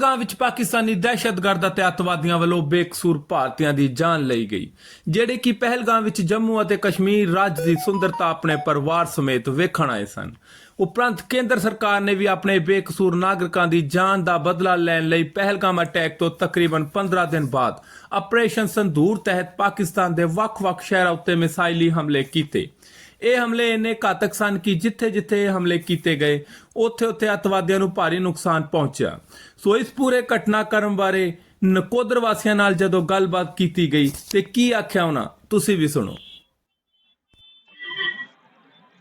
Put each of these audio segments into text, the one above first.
ਪਹਿਲਗਾਮ ਵਿੱਚ ਪਾਕਿਸਤਾਨੀ ਦਹਿਸ਼ਤਗਰਦ ਅਤੇ ਅੱਤਵਾਦੀਆਂ ਵੱਲੋਂ ਬੇਕਸੂਰ ਭਾਰਤੀਆਂ ਦੀ ਜਾਨ ਲਈ ਗਈ, ਜਿਹੜੇ ਕਿ ਪਹਿਲਗਾਮ ਵਿੱਚ ਜੰਮੂ ਅਤੇ ਕਸ਼ਮੀਰ ਰਾਜ ਦੀ ਸੁੰਦਰਤਾ ਆਪਣੇ ਪਰਿਵਾਰ ਸਮੇਤ ਵੇਖਣ ਆਏ ਸਨ। ਉਪਰੰਤ ਕੇਂਦਰ ਸਰਕਾਰ ਨੇ ਵੀ ਆਪਣੇ ਬੇਕਸੂਰ ਨਾਗਰਿਕਾਂ ਦੀ ਜਾਨ ਦਾ ਬਦਲਾ ਲੈਣ ਲਈ ਪਹਿਲਗਾਮ ਅਟੈਕ ਤੋਂ ਤਕਰੀਬਨ 15 ਦਿਨ ਬਾਅਦ ਆਪਰੇਸ਼ਨ ਸੰਦੂਰ ਤਹਿਤ ਪਾਕਿਸਤਾਨ ਦੇ ਵੱਖ-ਵੱਖ ਸ਼ਹਿਰਾਂ ਉੱਤੇ ਮਿਸਾਈਲੀ ਹਮਲੇ ਕੀਤੇ। ਇਹ ਹਮਲੇ ਇੰਨੇ ਘਾਤਕ ਸਨ ਕਿ ਜਿੱਥੇ-ਜਿੱਥੇ ਹਮਲੇ ਕੀਤੇ ਗਏ ਉੱਥੇ-ਉੱਥੇ ਅੱਤਵਾਦੀਆਂ ਨੂੰ ਭਾਰੀ ਨੁਕਸਾਨ ਪਹੁੰਚਿਆ। ਸੋ ਇਸ ਪੂਰੇ ਘਟਨਾਕ੍ਰਮ ਬਾਰੇ ਨਕੋਦਰ ਵਾਸੀਆਂ ਨਾਲ ਜਦੋਂ ਗੱਲਬਾਤ ਕੀਤੀ ਗਈ, ਤੇ ਕੀ ਆਖਿਆ ਉਹਨਾਂ? ਤੁਸੀਂ ਵੀ ਸੁਣੋ।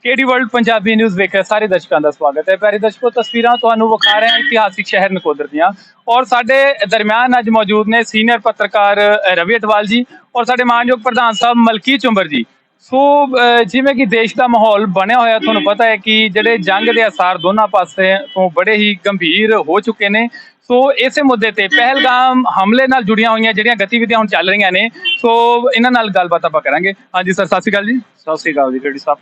ਕੇਡੀ ਵਰਲਡ ਪੰਜਾਬੀ ਨਿਊਜ਼ ਵੇਖ ਸਾਰੇ ਦਰਸ਼ਕਾਂ ਦਾ ਸਵਾਗਤ ਹੈ। ਪਿਆਰੇ ਦਰਸ਼ਕੋ, ਤਸਵੀਰਾਂ ਤੁਹਾਨੂੰ ਵਿਖਾ ਰਹੇ ਹਾਂ ਇਤਿਹਾਸਿਕ ਸ਼ਹਿਰ ਨਕੋਦਰ ਦੀਆਂ। ਔਰ ਸਾਡੇ ਦਰਮਿਆਨ ਅੱਜ ਮੌਜੂਦ ਨੇ ਸੀਨੀਅਰ ਪੱਤਰਕਾਰ ਰਵੀ ਅਟਵਾਲ ਜੀ ਔਰ ਸਾਡੇ ਮਾਨਯੋਗ ਪ੍ਰਧਾਨ ਸਾਹਿਬ ਮਲਕੀ ਚੁੰਬਰ ਜੀ। ਸੋ ਜਿਵੇਂ ਕਿ ਦੇਸ਼ ਦਾ ਮਾਹੌਲ ਬਣਿਆ ਹੋਇਆ ਤੁਹਾਨੂੰ ਪਤਾ ਹੈ ਕਿ ਜਿਹੜੇ ਜੰਗ ਦੇ ਅਸਾਰ ਦੋਨਾਂ ਪਾਸੇ ਤੋਂ ਬੜੇ ਹੀ ਗੰਭੀਰ ਹੋ ਚੁੱਕੇ ਨੇ। ਸੋ ਇਸੇ ਮੁੱਦੇ ਤੇ ਪਹਿਲਗਾਮ ਹਮਲੇ ਨਾਲ ਜੁੜੀਆਂ ਹੋਈਆਂ ਜਿਹੜੀਆਂ ਗਤੀਵਿਧੀਆਂ ਹੁਣ ਚੱਲ ਰਹੀਆਂ ਨੇ। ਸੋ ਇਹਨਾਂ ਨਾਲ ਗੱਲਬਾਤ ਆਪਾਂ ਕਰਾਂਗੇ। ਹਾਂਜੀ ਸਰ ਸਤਿ ਸ਼੍ਰੀ ਅਕਾਲ ਜੀ। ਸਤਿ ਸ੍ਰੀ ਅਕਾਲ ਜੀ ਕਿਹੜੀ ਸਾਹਿਬ।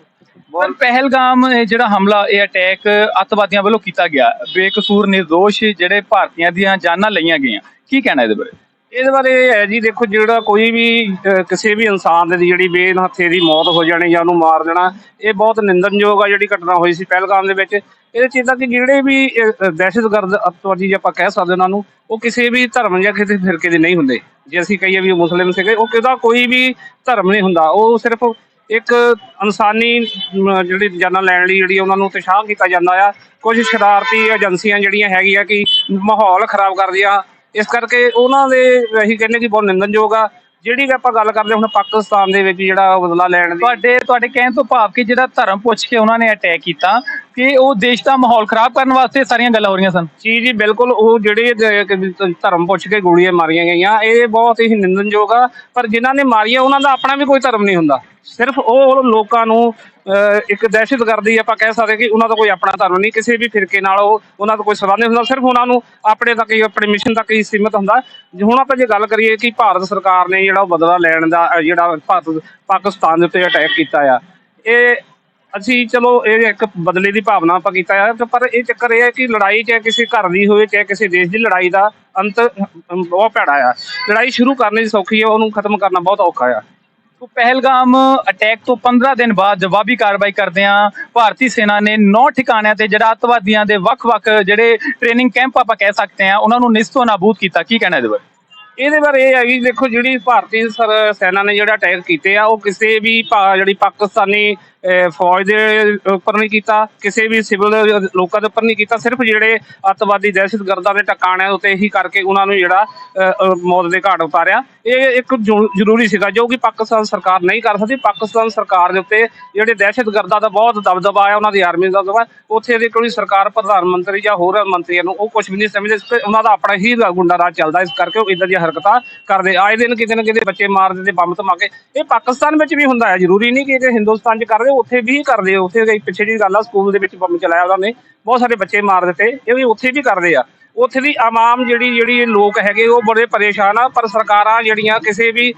ਪਰ ਪਹਿਲਗਾਮ ਜਿਹੜਾ ਹਮਲਾ ਇਹ ਅਟੈਕ ਅੱਤਵਾਦੀਆਂ ਵੱਲੋਂ ਕੀਤਾ ਗਿਆ। ਬੇਕਸੂਰ નિર્ਦੋਸ਼ ਜਿਹੜੇ ਭਾਰਤੀਆਂ ਦੀਆਂ ਜਾਨਾਂ ਲਈਆਂ ਗਈਆਂ। ਕੀ ਕਹਿਣਾ ਇਹਦੇ ਬਾਰੇ? ਇਹਦੇ ਬਾਰੇ ਇਹ ਹੈ ਜੀ ਦੇਖੋ ਜਿਹੜਾ ਕੋਈ ਵੀ ਅਹ, ਕਿਸੇ ਵੀ ਇਨਸਾਨ ਦੀ ਜਿਹੜੀ ਬੇਨਹੱਥੇ ਦੀ ਮੌਤ ਹੋ ਜਾਣੀ ਜਾਂ ਉਹਨੂੰ ਮਾਰ ਦੇਣਾ ਇਹ ਬਹੁਤ ਨਿੰਦਨਯੋਗ ਆ ਜਿਹੜੀ ਘਟਨਾ ਹੋਈ ਸੀ ਪਹਿਲਗਾਮ ਦੇ ਵਿੱਚ। ਇਹਦੇ ਚ ਇਹਦਾ ਕਿ ਜਿਹੜੇ ਵੀ ਅਹ, ਅਹ, ਦਹਿਸ਼ਤਗਰਦ ਅੱਤਵਾਦੀ ਜੇ ਆਪਾਂ ਕਹਿ ਸਕਦੇ ਉਹਨਾਂ ਨੂੰ ਉਹ ਕਿਸੇ ਵੀ ਧਰਮ ਜਾਂ ਕਿਸੇ ਫਿਰਕੇ ਦੇ ਨਹੀਂ ਹੁੰਦੇ। ਜੇ ਅਸੀਂ ਕਹੀਏ ਵੀ ਉਹ ਮੁਸਲਿਮ ਸੀਗੇ ਉਹ ਕਿਹਦਾ ਕੋਈ ਵੀ ਧਰਮ ਨਹੀਂ ਹੁੰਦਾ। ਉਹ ਸਿਰਫ ਇੱਕ ਇਨਸਾਨੀ ਅਮ, ਜਿਹੜੀ ਜਾਨਾਂ ਲੈਣ ਲਈ ਜਿਹੜੀ ਉਹਨਾਂ ਨੂੰ ਉਤਸ਼ਾਹ ਕੀਤਾ ਜਾਂਦਾ ਆ। ਕੁਝ ਸ਼ਰਾਰਤੀ ਏਜੰਸੀਆਂ ਜਿਹੜੀਆਂ ਹੈਗੀਆਂ ਕਿ ਮਾਹੌਲ ਖਰਾਬ ਕਰਦੀਆਂ ਇਸ ਕਰਕੇ ਉਹਨਾਂ ਦੇ ਅਸੀਂ ਕਹਿੰਦੇ ਕਿ ਬਹੁਤ ਨਿੰਦਨਯੋਗ ਆ। ਜਿਹੜੀ ਆਪਾਂ ਗੱਲ ਕਰਦੇ ਹੁਣ ਪਾਕਿਸਤਾਨ ਦੇ ਵਿੱਚ ਜਿਹੜਾ ਬਦਲਾ ਲੈਣ ਦੀ। ਤੁਹਾਡੇ ਤੁਹਾਡੇ ਕਹਿਣ ਤੋਂ ਭਾਵ ਕਿ ਜਿਹੜਾ ਧਰਮ ਪੁੱਛ ਕੇ ਉਹਨਾਂ ਨੇ ਅਟੈਕ ਕੀਤਾ ਕਿ ਉਹ ਦੇਸ਼ ਦਾ ਮਾਹੌਲ ਖਰਾਬ ਕਰਨ ਵਾਸਤੇ ਸਾਰੀਆਂ ਗੱਲਾਂ ਹੋ ਰਹੀਆਂ ਸਨ। ਜੀ ਜੀ ਬਿਲਕੁਲ ਉਹ ਜਿਹੜੇ ਧਰਮ ਪੁੱਛ ਕੇ ਗੋਲੀਆਂ ਮਾਰੀਆਂ ਗਈਆਂ ਇਹ ਬਹੁਤ ਹੀ ਨਿੰਦਨਯੋਗ ਆ। ਪਰ ਜਿਨ੍ਹਾਂ ਨੇ ਮਾਰੀਆਂ ਉਹਨਾਂ ਦਾ ਆਪਣਾ ਵੀ ਕੋਈ ਧਰਮ ਨਹੀਂ ਹੁੰਦਾ। ਸਿਰਫ ਉਹ ਲੋਕਾਂ ਨੂੰ ਅਹ, ਇੱਕ ਦਹਿਸ਼ਤਗਰਦੀ ਆਪਾਂ ਕਹਿ ਸਕਦੇ ਕਿ ਉਹਨਾਂ ਦਾ ਕੋਈ ਆਪਣਾ ਧਰਮ ਨਹੀਂ ਕਿਸੇ ਵੀ ਫਿਰਕੇ ਨਾਲ ਉਹ ਉਹਨਾਂ ਦਾ ਕੋਈ ਸਬੰਧ ਨਹੀਂ ਹੁੰਦਾ ਸਿਰਫ ਉਹਨਾਂ ਨੂੰ ਆਪਣੇ ਤੱਕ ਹੀ ਆਪਣੇ ਮਿਸ਼ਨ ਤੱਕ ਹੀ ਸੀਮਿਤ ਹੁੰਦਾ। ਜੇ ਹੁਣ ਆਪਾਂ ਜੇ ਗੱਲ ਕਰੀਏ ਕਿ ਭਾਰਤ ਸਰਕਾਰ ਨੇ ਜਿਹੜਾ ਉਹ ਬਦਲਾ ਲੈਣ ਦਾ ਜਿਹੜਾ ਭਾਰਤ ਪਾਕਿਸਤਾਨ ਦੇ ਉੱਤੇ ਅਟੈਕ ਕੀਤਾ ਆ ਇਹ ਅਸੀਂ ਚਲੋ ਇਹ ਇੱਕ ਬਦਲੇ ਦੀ ਭਾਵਨਾ ਆਪਾਂ ਕੀਤਾ ਹੈ ਪਰ ਇਹ ਚੱਕਰ ਇਹ ਹੈ ਕਿ ਲੜਾਈ ਚਾਹੇ ਕਿਸੇ ਘਰ ਦੀ ਹੋਵੇ ਚਾਹੇ ਕਿਸੇ ਦੇਸ਼ ਦੀ ਲੜਾਈ ਦਾ ਅੰਤ ਬਹੁਤ ਭੈੜਾ ਆ। ਲੜਾਈ ਸ਼ੁਰੂ ਕਰਨੀ ਸੌਖੀ ਹੈ ਉਹਨੂੰ ਖਤਮ ਕਰਨਾ ਬਹੁਤ ਔਖਾ ਆ। ਪਹਿਲਗਾਮ ਅਟੈਕ ਤੋਂ 15 ਦਿਨ ਬਾਅਦ ਜਵਾਬੀ ਕਾਰਵਾਈ ਕਰਦਿਆਂ ਭਾਰਤੀ ਸੈਨਾ ਨੇ 9 ਠਿਕਾਣਿਆਂ ਤੇ ਜਿਹੜਾ ਅੱਤਵਾਦੀਆਂ ਦੇ ਵੱਖ-ਵੱਖ ਜਿਹੜੇ ਟ੍ਰੇਨਿੰਗ ਕੈਂਪ ਆਪਾਂ ਕਹਿ ਸਕਦੇ ਹਾਂ, ਉਹਨਾਂ ਨੂੰ ਨਿਸਤੋ ਨਾਬੂਦ ਕੀਤਾ। ਕੀ ਕਹਿਣਾ ਇਹਦੇ ਬਾਰੇ? ਇਹਦੇ ਬਾਰੇ ਇਹ ਹੈ ਕਿ ਦੇਖੋ ਜਿਹੜੀ ਭਾਰਤੀ ਸੈਨਾ ਨੇ ਜਿਹੜਾ ਅਟੈਕ ਕੀਤੇ ਆ, ਉਹ ਕਿਸੇ ਵੀ ਜਿਹੜੀ ਪਾਕਿਸਤਾਨੀ ਫੌਜ ਦੇ ਉੱਪਰ ਨਹੀਂ ਕੀਤਾ ਕਿਸੇ ਵੀ ਸਿਵਲ ਲੋਕਾਂ ਦੇ ਉੱਪਰ ਨਹੀਂ ਕੀਤਾ ਸਿਰਫ ਜਿਹੜੇ ਅੱਤਵਾਦੀ ਦਹਿਸ਼ਤਗਰਦਾਂ ਦੇ ਟਿਕਾਣਿਆਂ ਉੱਤੇ ਇਹੀ ਕਰਕੇ ਉਹਨਾਂ ਨੂੰ ਜਿਹੜਾ ਅਹ, ਮੌਤ ਦੇ ਘਾਟ ਉਤਾਰਿਆ। ਇਹ ਇੱਕ ਜ਼ਰੂਰੀ ਸੀਗਾ ਜੋ ਕਿ ਪਾਕਿਸਤਾਨ ਸਰਕਾਰ ਨਹੀਂ ਕਰ ਸਕਦੀ। ਪਾਕਿਸਤਾਨ ਸਰਕਾਰ ਦੇ ਉੱਤੇ ਜਿਹੜੇ ਦਹਿਸ਼ਤਗਰਦਾਂ ਦਾ ਬਹੁਤ ਦਬਦਬਾ ਆ ਉਹਨਾਂ ਦੀ ਆਰਮੀ ਦਾ ਦਬਦਬਾ। ਉੱਥੇ ਦੀ ਕੋਈ ਸਰਕਾਰ ਪ੍ਰਧਾਨ ਮੰਤਰੀ ਜਾਂ ਹੋਰ ਮੰਤਰੀਆਂ ਨੂੰ ਉਹ ਕੁਝ ਵੀ ਨਹੀਂ ਸਮਝਦੇ। ਉਹਨਾਂ ਦਾ ਆਪਣਾ ਹੀ ਗੁੰਡਾ ਰਾਜ ਚੱਲਦਾ ਇਸ ਕਰਕੇ ਉਹ ਇਦਾਂ ਦੀਆਂ ਹਰਕਤਾਂ ਕਰਦੇ। ਆਏ ਦਿਨ ਕਿਤੇ ਨਾ ਕਿਤੇ ਬੱਚੇ ਮਾਰਦੇ ਤੇ ਬੰਬ ਧਮਾਕੇ। ਇਹ ਪਾਕਿਸਤਾਨ ਵਿੱਚ ਵੀ ਹੁੰਦਾ ਹੈ ਜ਼ਰੂਰੀ ਨਹੀਂ ਕਿ ਇਹ ਹਿੰਦੁਸਤਾਨ 'ਚ ਕਰਦੇ। ਉੱਥੇ ਵੀ ਕਰਦੇ ਆ। ਉੱਥੇ ਦੀ ਪਿੱਛੇ ਦੀ ਗੱਲ ਆ, ਸਕੂਲ ਦੇ ਵਿੱਚ ਬੰਬ ਚਲਾਇਆ ਉਹਨਾਂ ਨੇ, ਬਹੁਤ ਸਾਰੇ ਬੱਚੇ ਮਾਰ ਦਿੱਤੇ, ਇਹ ਵੀ ਉੱਥੇ ਵੀ ਕਰਦੇ ਆ ਉੱਥੇ ਦੀ ਆਵਾਮ ਜਿਹੜੀ ਜਿਹੜੀ ਲੋਕ ਹੈਗੇ, ਉਹ ਬੜੇ ਪਰੇਸ਼ਾਨ ਆ, ਪਰ ਸਰਕਾਰਾਂ ਜਿਹੜੀਆਂ ਕਿਸੇ ਵੀ